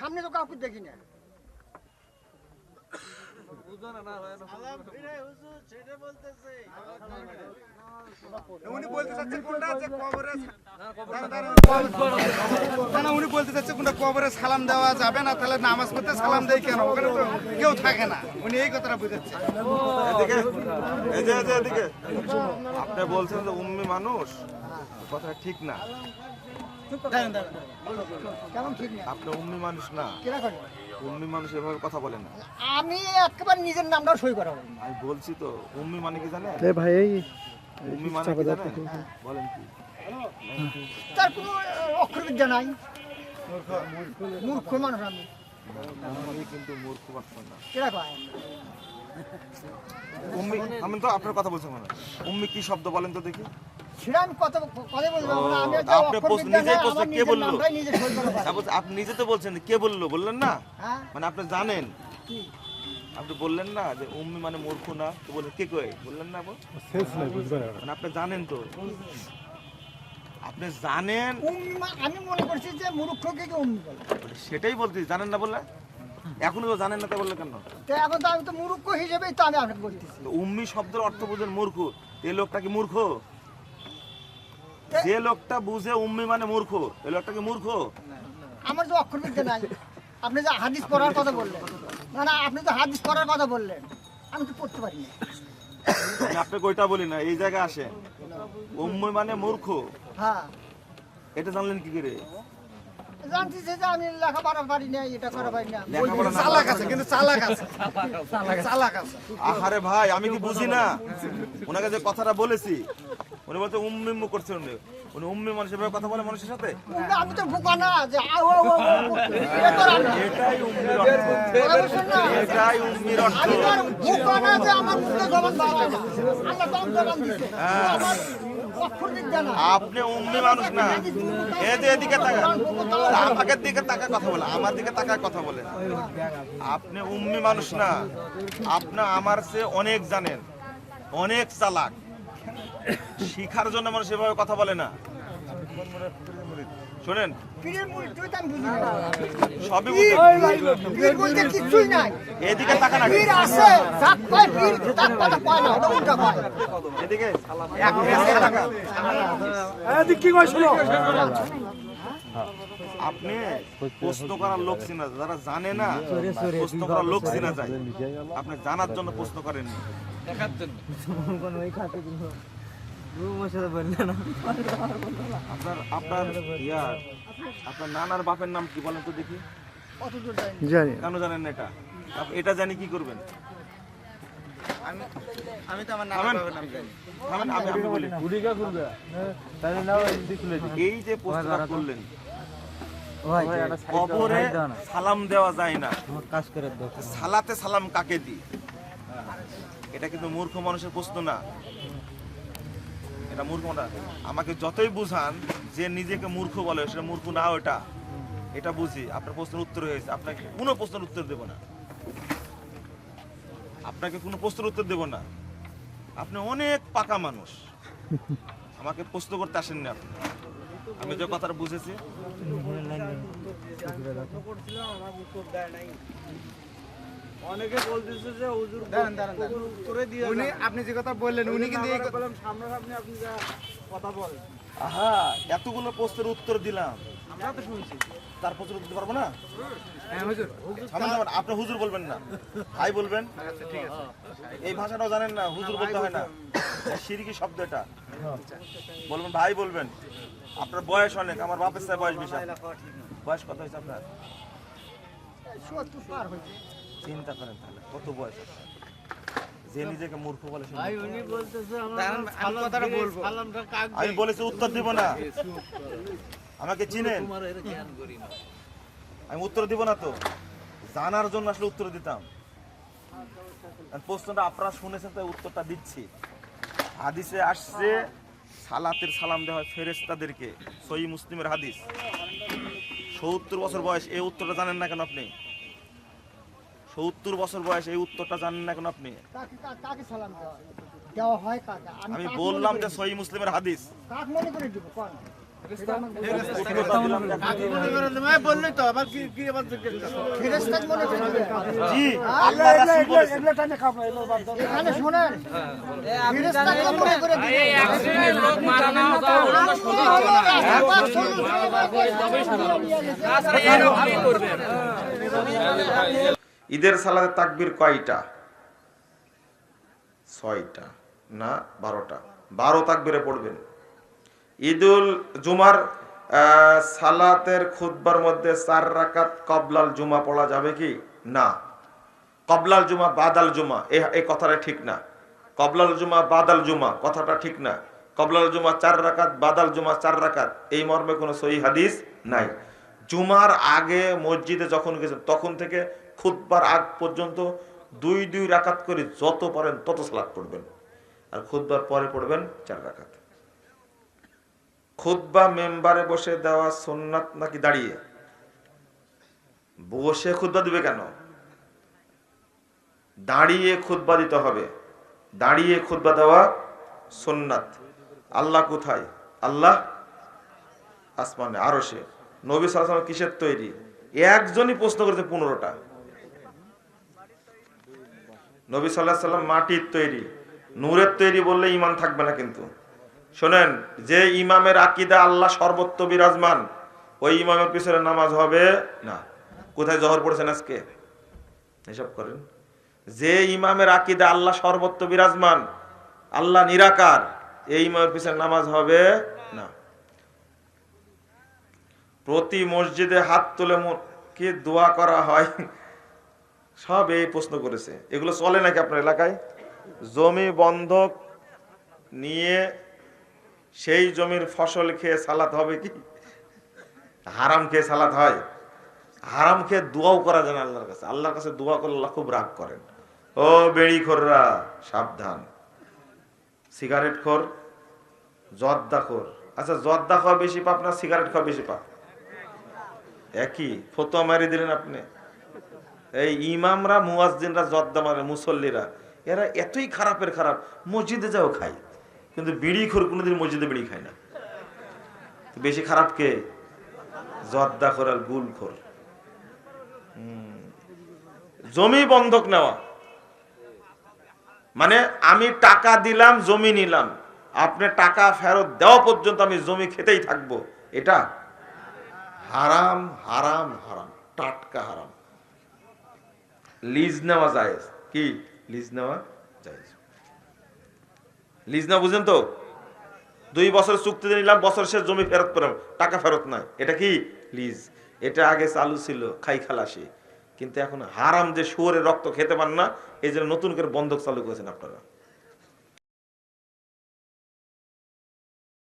সামনে তো কাউকে দেখি না উনি বলতে চাচ্ছে কোনটা যে কবরে না, না, উনি বলতে চাচ্ছে কোনটা কবরে সালাম দেওয়া যাবে না তাহলে নামাজ পড়তে সালাম দেয় কেন? ওখানে তো কেউ থাকে না। উনি এই কথাটা বুঝাচ্ছে। আপনি বলছেন যে উম্মি মানুষ কথাটা ঠিক না। দাঁড়ান দাঁড়ান কেমন ঠিক না আপনি উম্মি মানুষ না। কেনা মানুষ এভাবে কথা বলে না। আমি একেবারে নিজের নামটাও সই করা আমি বলছি তো উম্মি মানে কি জানেন? ভাই এই মানে কি জানেন? বলেন কি? তার কোনো অক্ষরবিদ্যা নাই। মূর্খ মানুষ আমি। কিন্তু মূর্খ পাচ্ছেন না। কেনা উম্মি আমি তো আপনার কথা বলছি মানে উম্মি কি শব্দ বলেন তো দেখি। আপনি নিজে তো বলছেন কে বলল? বললেন না? হ্যাঁ। মানে আপনি জানেন? কি? আপনি বললেন না যে উম্মি মানে মূর্খ না? তো বলে কে কয়? বললেন না মানে আপনি জানেন তো। আপনি জানেন আমি মনে করছি যে মূর্খকে কি উম্মি বলে? সেটাই বলতে জানেন না বললে? এখনও তো জানেন না তো বললে কেন? তো এখন তো আমি তো মূর্খ হিসেবেই তো আমি আপনাকে বলতেছি উম্মি শব্দের অর্থ বুঝেন মূর্খ। এই লোকটা কি মূর্খ? যে লোকটা বুঝে উম্মি মানে মূর্খ এই লোকটা কি মূর্খ? আমার তো অক্ষরবিদ্যা নাই। আপনি যে হাদিস পড়ার কথা বললেন না না আপনি তো হাদিস পড়ার কথা বললেন আমি তো পড়তে পারি না আমি আপনাকে ওইটা বলি না এই জায়গায় আসেন। উম্মি মানে মূর্খ। হ্যাঁ। এটা জানলেন কি করে? জানছি যে আমি লেখাপড়া পারি না এটা করা পারি না চালাক আছে কিন্তু চালাক আছে। চালাক আছে। আহারে ভাই আমি কি বুঝি না? ওনাকে যে কথাটা বলেছি উনি বলতে উম্মি উম্মি করছে উনি উনি উম্মি মানুষের ভাবে কথা বলে মানুষের সাথে আমি তো বোকা না যে আও আও। এটাই উম্মির অর্থ? এটাই উম্মির অর্থ আমি তো বোকা না যে আমার মুখে জবান বার না। আল্লাহ তো আপনি উম্মি মানুষ না যে এদিকে তাকা আমাকে দিকে তাকা কথা বলে আমার দিকে তাকায় কথা বলে আপনি উম্মি মানুষ না আপনি আমার চেয়ে অনেক জানেন অনেক চালাক শিখার জন্য মানুষ এভাবে কথা বলে না শোনেন। সবই বলতে কিছুই নাই। এদিকে তাকান পীর আছে, যাক পায় পীর, তাক পাটা পায় না, ওটা উল্টা পায়। এদিকে এদিকে তাকান। আপনি প্রশ্ন করার লোক চিনা যারা জানে না প্রশ্ন করার লোক চিনা যায় আপনি জানার জন্য প্রশ্ন করেন আপনার আপনার আপনার নানার বাপের নাম কি বলেন তো দেখি? জানি। কেন জানেন না এটা? এটা জানি কি করবেন? আমি তো আমার থামেন। থামেন, আমি আমি বলি এই যে করলেন। কবরে সালাম দেওয়া যায় না। সালাতে সালাম কাকে দি এটা কিন্তু মূর্খ মানুষের প্রশ্ন না। এটা মূর্খ না। আমাকে যতই বুঝান যে নিজেকে মূর্খ বলে সেটা মূর্খ না ওটা এটা বুঝি। আপনার প্রশ্নের উত্তর হয়েছে আপনাকে কোনো প্রশ্নের উত্তর দেব না। আপনাকে কোনো প্রশ্নের উত্তর দেব না। আপনি অনেক পাকা মানুষ। আমাকে প্রশ্ন করতে আসেননি আপনি। আমি যে কথাটা বুঝেছি। অনেকে বলতেছে যে হুজুর দাঁড়ান, দাঁড়ান, করে দিয়ে উনি আপনি যে কথা বললেন উনি কিন্তু এই কথা- বললাম সামনাসামনি আপনি যা কথা বলেন। আহা এতগুলো প্রশ্নের উত্তর দিলাম। আমরা তো শুনছি। তার প্রশ্ন দিতে পারব না? হ্যাঁ হুজুর। আপনি হুজুর বলবেন না। ভাই বলবেন। এই ভাষাটাও জানেন না হুজুর বলতে হয় না। সিরিকি শব্দ এটা। বলবেন ভাই বলবেন। আপনার বয়স অনেক আমার বাপের বয়স বেশি। বয়স কত হয়েছে আপনার? সত্তর পার হয়েছে। চিন্তা করেন তাহলে কত বয়স আপনার? যে নিজেকে মূর্খ বলে ভাই উনি বলতেছে আমরা আমি কথাটা বলব। আমি বলেছি উত্তর দিব না। আমাকে চিনেন? তোমার এর জ্ঞান করি না। আমি উত্তর দিব না তো। জানার জন্য আসলে উত্তর দিতাম। আর প্রশ্নটা আপনারা শুনেছেন তাই উত্তরটা দিচ্ছি। হাদিসে আসছে সালাতের সালাম দেওয়া হয় ফেরেস্তাদেরকে সই মুসলিমের হাদিস। সত্তর বছর বয়স এই উত্তরটা জানেন না কেন আপনি? সত্তর বছর বয়স এই উত্তরটা জানেন না কেন আপনি কাকে কা- কাকে সালাম দেওয়া হয়? দেওয়া হয় কাকে? আমি বললাম মনে যে করে সই মুসলিমের হাদিস দিব? ঈদের সালাতে তাকবির কয়টা? ছয়টা না বারোটা? বারো তাকবিরে পড়বেন। ঈদুল জুমার সালাতের খুতবার মধ্যে চার রাকাত কবলাল জুমা পড়া যাবে কি? না। কবলাল জুমা, বাদাল জুমা এই কথাটা ঠিক না। কবলাল জুমা, বাদাল জুমা, কথাটা ঠিক না। কবলাল জুমা চার রাকাত, বাদাল জুমা চার রাকাত, এই মর্মে কোনো সহি হাদিস নাই। জুমার আগে মসজিদে যখন গেছেন, তখন থেকে খুতবার আগ পর্যন্ত দুই দুই রাকাত করে যত পারেন তত সালাত পড়বেন। আর খুতবার পরে পড়বেন চার রাকাত। খুতবা মেম্বারে বসে দেওয়া সোননাথ নাকি দাঁড়িয়ে? বসে খুতবা দিবে কেন? দাঁড়িয়ে খুতবা দিতে হবে। দাঁড়িয়ে খুতবা দেওয়া সোননাথ আল্লাহ কোথায়? আল্লাহ আসমানে আরও সে নবী সালাম কিসের তৈরি? একজনই প্রশ্ন করেছে পনেরোটা। নবী সাল্লাহ সাল্লাম মাটির তৈরি, নূরের তৈরি বললে ইমান থাকবে না কিন্তু। শোনেন, যে ইমামের আকিদা আল্লাহ সর্বত্র বিরাজমান, ওই ইমামের পিছনে নামাজ হবে না। কোথায় জহর পড়েছেন আজকে? এসব করেন। যে ইমামের আকিদা আল্লাহ সর্বত্র বিরাজমান, আল্লাহ নিরাকার, এই ইমামের পিছনে নামাজ হবে না। প্রতি মসজিদে হাত তুলে কি দোয়া করা হয়? সব এই প্রশ্ন করেছে। এগুলো চলে নাকি আপনার এলাকায়? জমি বন্ধক নিয়ে সেই জমির ফসল খেয়ে সালাত হবে কি? হারাম খেয়ে সালাত হয়? হারাম খেয়ে দোয়াও করা যায় আল্লাহর কাছে। আল্লাহর কাছে দোয়া করলে খুব রাগ করেন। ও বেড়ি খোররা, সাবধান। সিগারেট খোর, জর্দা খোর। আচ্ছা জর্দা খাওয়া বেশি পাপ না সিগারেট খাওয়া বেশি পাপ? একই, ফতোয়া মারি দিলেন আপনি। এই ইমামরা, মুয়াজ্জিনরা জর্দা মারে মুসল্লিরা, এরা এতই খারাপের খারাপ, মসজিদে যাও খায় কিন্তু বিড়ি খোর কোনোদিন মসজিদে বিড়ি খায় না। বেশি খারাপ কে? জর্দা খোর আর গুল খোর। জমি বন্ধক নেওয়া। মানে আমি টাকা দিলাম, জমি নিলাম। আপনি টাকা ফেরত দেওয়া পর্যন্ত আমি জমি খেতেই থাকব। এটা? হারাম হারাম হারাম। টাটকা হারাম। লিজ নেওয়া জায়েজ। কি? লিজ নেওয়া জায়েজ। লিজ না বুঝেন তো? দুই বছর চুক্তিতে নিলাম, বছর শেষ জমি ফেরত পেলাম টাকা ফেরত নাই। এটা কি? লিজ। এটা আগে চালু ছিল, খাই খালাসি। কিন্তু এখন হারাম যে শুয়োরের রক্ত খেতে পান না, এই জন্য নতুন করে বন্ধক চালু করেছেন আপনারা।